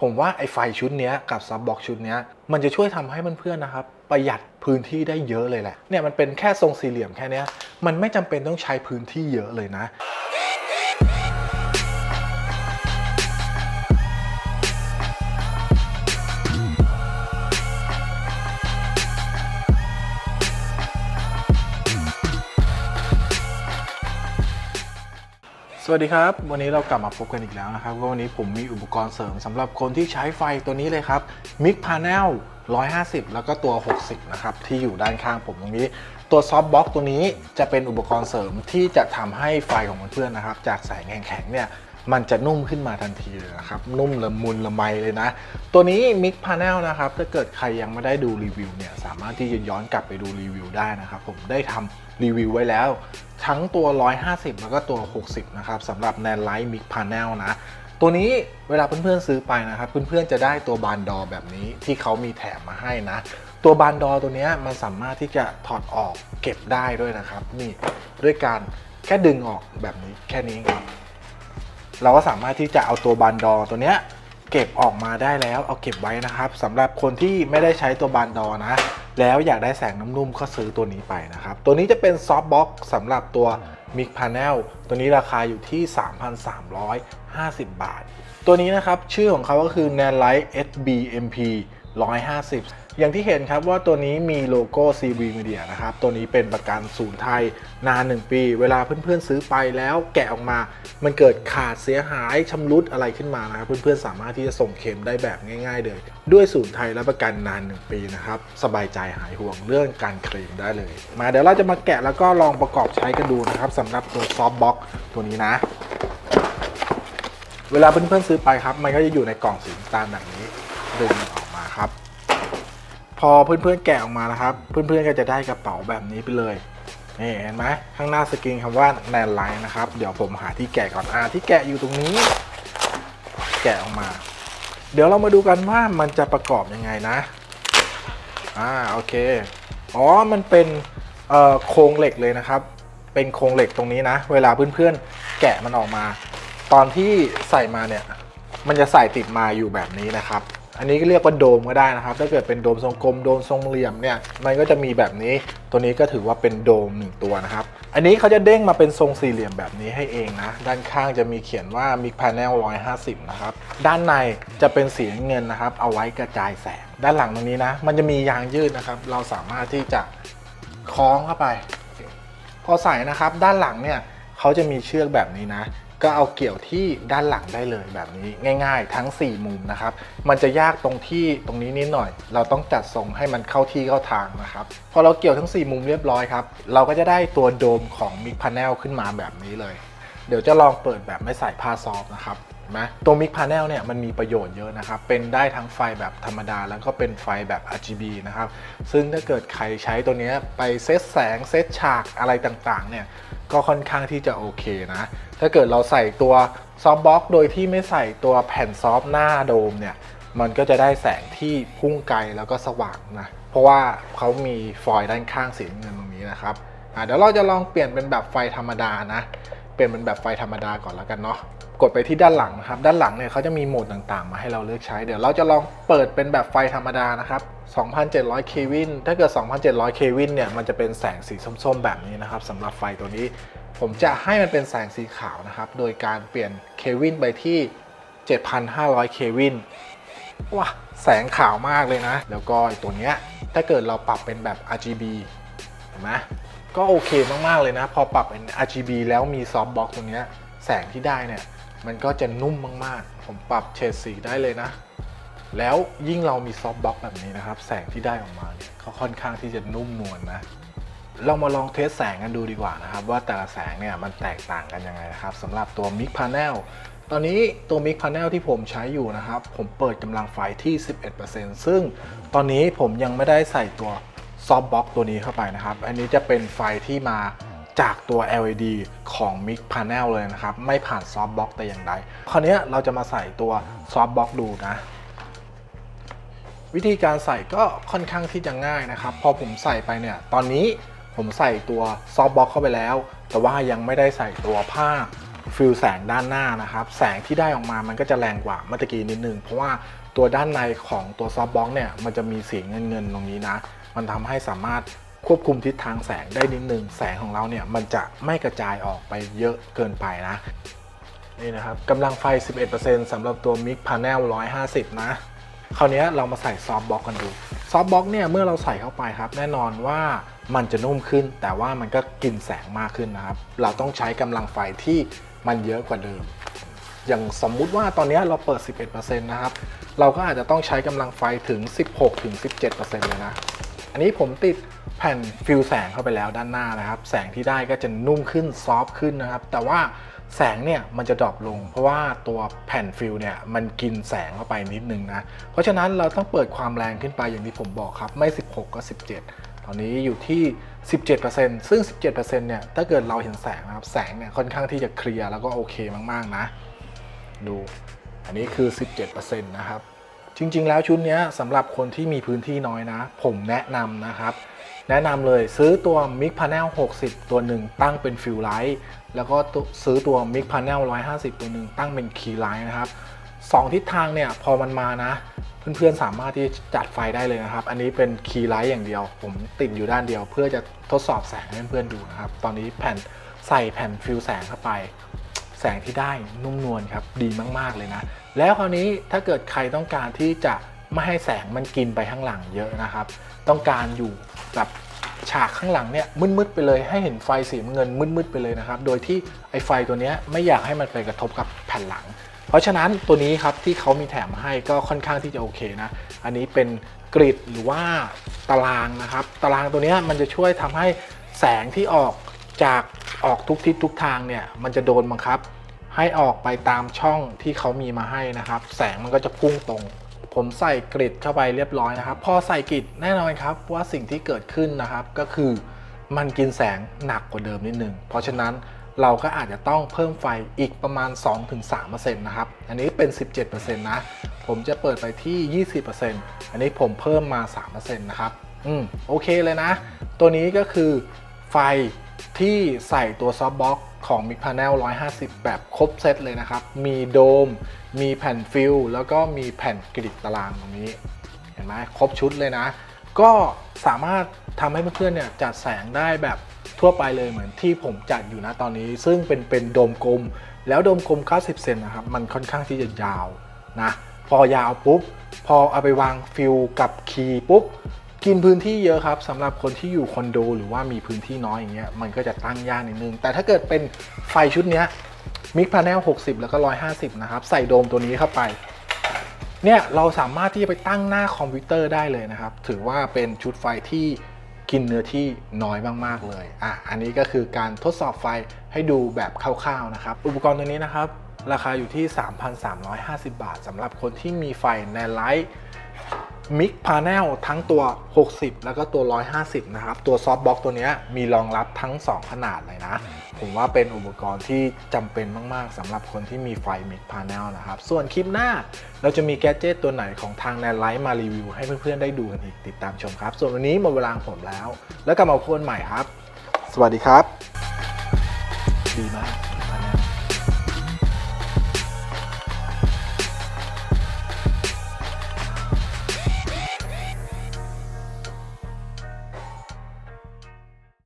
ผมว่าไอ้ไฟชุดนี้กับซับบ็อกชุดนี้มันจะช่วยทำให้เพื่อนๆนะครับ ประหยัดพื้นที่ได้เยอะเลยแหละเนี่ยมันเป็นแค่ทรงสี่เหลี่ยมแค่นี้มันไม่จำเป็นต้องใช้พื้นที่เยอะเลยนะ สวัสดีครับ วันนี้เรากลับมาพบกันอีกแล้วนะครับวันนี้ผมมีอุปกรณ์เสริมสำหรับคนที่ใช้ไฟตัวนี้เลยครับมิกพาร์เนล150 แล้วก็ตัว 60 นะครับ ที่อยู่ด้านข้างผมตรงนี้ ตัวซอฟต์บ็อกตัวนี้จะเป็นอุปกรณ์เสริมที่จะทำให้ไฟของเพื่อนๆนะครับ จากแสงแข็งๆเนี่ย มันจะนุ่มขึ้นมาทันทีเลยนะครับ นุ่มละมุนละไมเลยนะ ตัวนี้ Mic Panel นะครับ ถ้าเกิดใครยังไม่ได้ดูรีวิวเนี่ย สามารถที่จะย้อนกลับไปดูรีวิวได้นะครับ ผมได้ทำรีวิวไว้แล้ว ทั้งตัว 150 แล้วก็ตัว 60 นะครับสำหรับ n a n l i g h t Mic Panel นะตัวนี้เวลาเพื่อนๆซื้อไปนะครับ เพื่อนๆจะได้ตัวบานดอแบบนี้ที่เขามีแถมมาให้นะ ตัวบานดอตัวนี้มันสามารถที่จะถอดออกเก็บได้ด้วยนะครับ นี่ด้วยการแค่ดึงออกแบบนี้แค่นี้ครับ เราก็สามารถที่จะเอาตัวบานดอตัวเนี้ยเก็บออกมาได้แล้วเอาเก็บไว้นะครับสำหรับคนที่ไม่ได้ใช้ตัวบานดอนะ แล้วอยากได้แสงน้ำนุ่มก็ซื้อตัวนี้ไปนะครับ ตัวนี้จะเป็นซอฟต์บ็อกซ์สำหรับตัว Mic Panel ตัวนี้ราคาอยู่ที่ 3,350 บาท ตัวนี้นะครับ ชื่อของเขาก็คือ Nanlite SBMP 150 อย่างที่เห็นครับว่าตัวนี้มีโลโก้ CB Media นะครับ ตัวนี้เป็นประกันศูนย์ไทยนาน 1 ปี เวลาเพื่อนๆซื้อไปแล้วแกะออกมา มันเกิดขาดเสียหายชำรุดอะไรขึ้นมานะครับ เพื่อนๆสามารถที่จะส่งเคลมได้แบบง่าย ๆ เลย ด้วยศูนย์ไทยและประกันนาน 1 ปีนะครับ สบายใจหายห่วงเรื่องการเคลมได้เลย มาเดี๋ยวเราจะมาแกะแล้วก็ลองประกอบใช้กันดูนะครับสำหรับตัวซอฟต์บ็อกตัวนี้นะ เวลาเพื่อนๆซื้อไปครับ มันก็จะอยู่ในกล่องสีน้ำตาลแบบนี้ดึงออกมาครับ พอเพื่อนๆแกะออกมานะครับ เพื่อนๆก็จะได้กระเป๋าแบบนี้ไปเลยนี่เห็นไหมข้างหน้าสกรีนคำว่าแนนไลน์นะครับเดี๋ยวผมหาที่แกะก่อนอ่าที่แกะอยู่ตรงนี้ แกะออกมา เดี๋ยวเรามาดูกันว่ามันจะประกอบยังไงนะอ่าโอเคอ๋อมันเป็นเอ่อโครงเหล็กเลยนะครับ เป็นโครงเหล็กตรงนี้นะ เวลาเพื่อนๆแกะมันออกมา ตอนที่ใส่มาเนี่ยมันจะใส่ติดมาอยู่แบบนี้นะครับ อันนี้ก็เรียกว่าโดมก็ได้นะครับ ถ้าเกิดเป็นโดมทรงกลมโดมทรงเหลี่ยมเนี่ย มันก็จะมีแบบนี้ ตัวนี้ก็ถือว่าเป็นโดมหนึ่งตัวนะครับ อันนี้เขาจะเด้งมาเป็นทรงสี่เหลี่ยมแบบนี้ให้เองนะ ด้านข้างจะมีเขียนว่า Mic Panel 150 นะครับ ด้านในจะเป็นสีเงินนะครับ เอาไว้กระจายแสง ด้านหลังตรงนี้นะ มันจะมียางยืดนะครับ เราสามารถที่จะคล้องเข้าไป พอใส่นะครับ ด้านหลังเนี่ยเขาจะมีเชือกแบบนี้นะ ก็เอาเกี่ยวที่ด้านหลังได้เลยแบบนี้ง่าย ๆ ทั้ง 4 มุมนะครับ มันจะยากตรงที่ตรงนี้นิดหน่อย เราต้องจัดทรงให้มันเข้าที่เข้าทางนะครับพอเราเกี่ยวทั้ง 4 มุมเรียบร้อยครับ เราก็จะได้ตัวโดมของ Mic Panel ขึ้นมาแบบนี้เลย เดี๋ยวจะลองเปิดแบบไม่ใส่ผ้าซอฟต์นะครับเห็นไหมตัว Mic Panel เนี่ยมันมีประโยชน์เยอะนะครับ เป็นได้ทั้งไฟแบบธรรมดา แล้วก็เป็นไฟแบบ RGB นะครับ ซึ่งถ้าเกิดใครใช้ตัวเนี้ยไปเซตแสงเซตฉากอะไรต่างๆเนี่ย ก็ค่อนข้างที่จะโอเคนะ ถ้าเกิดเราใส่ตัวซอฟต์บ็อกโดยที่ไม่ใส่ตัวแผ่นซอฟต์หน้าโดมเนี่ย มันก็จะได้แสงที่พุ่งไกลแล้วก็สว่างนะ เพราะว่าเขามีฟอยล์ด้านข้างสีเงินตรงนี้นะครับเดี๋ยวเราจะลองเปลี่ยนเป็นแบบไฟธรรมดานะ เปลี่ยนเป็นแบบไฟธรรมดาก่อนแล้วกันเนาะกดไปที่ด้านหลังนะครับ ด้านหลังเนี่ยเขาจะมีโหมดต่างๆ มาให้เราเลือกใช้ เดี๋ยวเราจะลองเปิดเป็นแบบไฟธรรมดานะครับ 2,700 เควิน ถ้าเกิด 2,700 เควินเนี่ย มันจะเป็นแสงสีส้มๆ แบบนี้นะครับสำหรับไฟตัวนี้ ผมจะให้มันเป็นแสงสีขาวนะครับ โดยการเปลี่ยนเควินไปที่ 7,500 เควิน ว้าแสงขาวมากเลยนะ แล้วก็ตัวเนี้ย ถ้าเกิดเราปรับเป็นแบบ RGB เห็นไหม ก็โอเคมากๆเลยนะ พอปรับเป็น RGB แล้วมีซอฟต์บ็อกตรงนี้แสงที่ได้เนี่ย มันก็จะนุ่มมากๆ ผมปรับเฉดสีได้เลยนะ แล้วยิ่งเรามีซอฟต์บ็อกแบบนี้นะครับ แสงที่ได้ออกมาเนี่ยก็ค่อนข้างที่จะนุ่มนวลนะเรามาลองเทสแสงกันดูดีกว่านะครับ ว่าแต่ละแสงเนี่ยมันแตกต่างกันยังไงนะครับสำหรับตัว Mic Panel ตอนนี้ตัว Mic Panel ที่ผมใช้อยู่นะครับ ผมเปิดกำลังไฟที่ 11%ซึ่งตอนนี้ผมยังไม่ได้ใส่ตัว ซอฟบ็อกตัวนี้เข้าไปนะครับ อันนี้จะเป็นไฟที่มาจากตัว LED ของ Mic Panel เลยนะครับ ไม่ผ่านซอฟบ็อกแต่อย่างใด คราวนี้เราจะมาใส่ตัวซอฟบ็อกดูนะ วิธีการใส่ก็ค่อนข้างที่จะง่ายนะครับ พอผมใส่ไปเนี่ย ตอนนี้ผมใส่ตัวซอฟบ็อกเข้าไปแล้ว แต่ว่ายังไม่ได้ใส่ตัวผ้าฟิลแสงด้านหน้านะครับ แสงที่ได้ออกมามันก็จะแรงกว่าเมื่อกี้นิดนึง เพราะว่าตัวด้านในของตัวซอฟบ็อกเนี่ยมันจะมีสีเงินเงินๆตรงนี้นะ มันทำให้สามารถควบคุมทิศทางแสงได้นิดนึงแสงของเราเนี่ยมันจะไม่กระจายออกไปเยอะเกินไปนะนี่นะครับกำลังไฟ 11%สำหรับตัว Mic Panel 150 นะคราวนี้เรามาใส่ซอฟต์บ็อกกันดูซอฟต์บ็อกเนี่ยเมื่อเราใส่เข้าไปครับ แน่นอนว่ามันจะนุ่มขึ้น แต่ว่ามันก็กินแสงมากขึ้นนะครับ เราต้องใช้กำลังไฟที่มันเยอะกว่าเดิม อย่างสมมุติว่าตอนนี้เราเปิด 11%นะครับ เราก็อาจจะต้องใช้กำลังไฟถึง 16-17%เลยนะ อันนี้ผมติดแผ่นฟิลแสงเข้าไปแล้วด้านหน้านะครับ แสงที่ได้ก็จะนุ่มขึ้นซอฟต์ขึ้นนะครับ แต่ว่าแสงเนี่ยมันจะดรอปลง เพราะว่าตัวแผ่นฟิลเนี่ยมันกินแสงเข้าไปนิดนึงนะ เพราะฉะนั้นเราต้องเปิดความแรงขึ้นไปอย่างที่ผมบอกครับ ไม่ 16 ก็ 17 ตอนนี้อยู่ที่ 17%ซึ่ง 17%เนี่ยถ้าเกิดเราเห็นแสงนะครับแสงเนี่ยค่อนข้างที่จะเคลียร์แล้วก็โอเคมากๆนะ ดู อันนี้คือ 17%นะครับ จริง ๆ แล้วชุดนี้สำหรับคนที่มีพื้นที่น้อยนะ ผมแนะนำนะครับ แนะนำเลยซื้อตัว Mic Panel 60 ตัวหนึ่งตั้งเป็นฟิลไลท์แล้วก็ตัวซื้อตัว Mic Panel 150 ตัวหนึ่งตั้งเป็นคีย์ไลท์นะครับสองทิศทางเนี่ยพอมันมานะ เพื่อนๆสามารถที่จะจัดไฟได้เลยนะครับ อันนี้เป็นคีย์ไลท์อย่างเดียว ผมติดอยู่ด้านเดียว เพื่อจะทดสอบแสงให้เพื่อนๆดูนะครับ ตอนนี้แผ่นใส่แผ่นฟิลแสงเข้าไป แสงที่ได้นุ่มนวลครับดีมากๆเลยนะ แล้วคราวนี้ถ้าเกิดใครต้องการที่จะไม่ให้แสงมันกินไปข้างหลังเยอะนะครับ ต้องการอยู่แบบฉากข้างหลังเนี่ยมืดๆไปเลยให้เห็นไฟสีเงินมืดๆไปเลยนะครับ โดยที่ไอ้ไฟตัวเนี้ยไม่อยากให้มันไปกระทบกับแผ่นหลัง เพราะฉะนั้นตัวนี้ครับที่เขามีแถมให้ก็ค่อนข้างที่จะโอเคนะ อันนี้เป็นกริดหรือว่าตารางนะครับ ตารางตัวเนี้ยมันจะช่วยทำให้แสงที่ออก จากออกทุกทิศทุกทางเนี่ยมันจะโดนบังคับ ให้ออกไปตามช่องที่เขามีมาให้นะครับ แสงมันก็จะพุ่งตรง ผมใส่กริดเข้าไปเรียบร้อยนะครับ พอใส่กริดแน่นอนครับว่าสิ่งที่เกิดขึ้นนะครับ ก็คือมันกินแสงหนักกว่าเดิมนิดนึง เพราะฉะนั้นเราก็อาจจะต้องเพิ่มไฟอีกประมาณ 2-3%นะครับ อันนี้เป็น 17%นะ ผมจะเปิดไปที่ 20%อันนี้ผมเพิ่มมา 3%นะครับ อืม โอเคเลยนะ ตัวนี้ก็คือไฟ ที่ใส่ตัวซอฟต์บ็อกของ Mic Panel 150 แบบครบเซตเลยนะครับ มีโดม มีแผ่นฟิลแล้วก็มีแผ่นกริดตารางตรงนี้ เห็นไหมครบชุดเลยนะ ก็สามารถทำให้เพื่อนๆเนี่ยจัดแสงได้แบบทั่วไปเลยเหมือนที่ผมจัดอยู่นะตอนนี้ ซึ่งเป็นเป็นโดมกลม แล้วโดมกลม 90 เซนนะครับ มันค่อนข้างที่จะยาวนะ พอยาวปุ๊บ พอเอาไปวางฟิลกับคีย์ปุ๊บ กินพื้นที่เยอะครับสำหรับคนที่อยู่คอนโดหรือว่ามีพื้นที่น้อยอย่างเงี้ยมันก็จะตั้งยากนิดนึง แต่ถ้าเกิดเป็นไฟชุดเนี้ยมิกพาแนล60 แล้วก็ 150 นะครับ ใส่โดมตัวนี้เข้าไป เนี่ยเราสามารถที่จะไปตั้งหน้าคอมพิวเตอร์ได้เลยนะครับ ถือว่าเป็นชุดไฟที่กินเนื้อที่น้อยมากๆเลยอะอันนี้ก็คือการทดสอบไฟให้ดูแบบคร่าวๆนะครับ อุปกรณ์ตัวนี้นะครับ ราคาอยู่ที่ 3,350 บาทสำหรับคนที่มีไฟในไลท์ มิกพา n e l ทั้งตัว 60 แล้วก็ตัว 150 นะครับ ตัวซอฟต์บ็อกตัวนี้มีรองรับทั้ง 2 ขนาดเลยนะ ผมว่าเป็นอุปกรณ์ที่จำเป็นมากๆสำหรับคนที่มีไฟมิกพา n e l นะครับ ส่วนคลิปหน้าเราจะมีแกดเจตตัวไหนของทางแนนไลท์มารีวิวให้เพื่อนๆได้ดูกันอีกติดตามชมครับ ส่วนวันนี้หมดเวลางผมแล้ว แล้วกลับมาพบกันใหม่ครับ สวัสดีครับ ดีมาก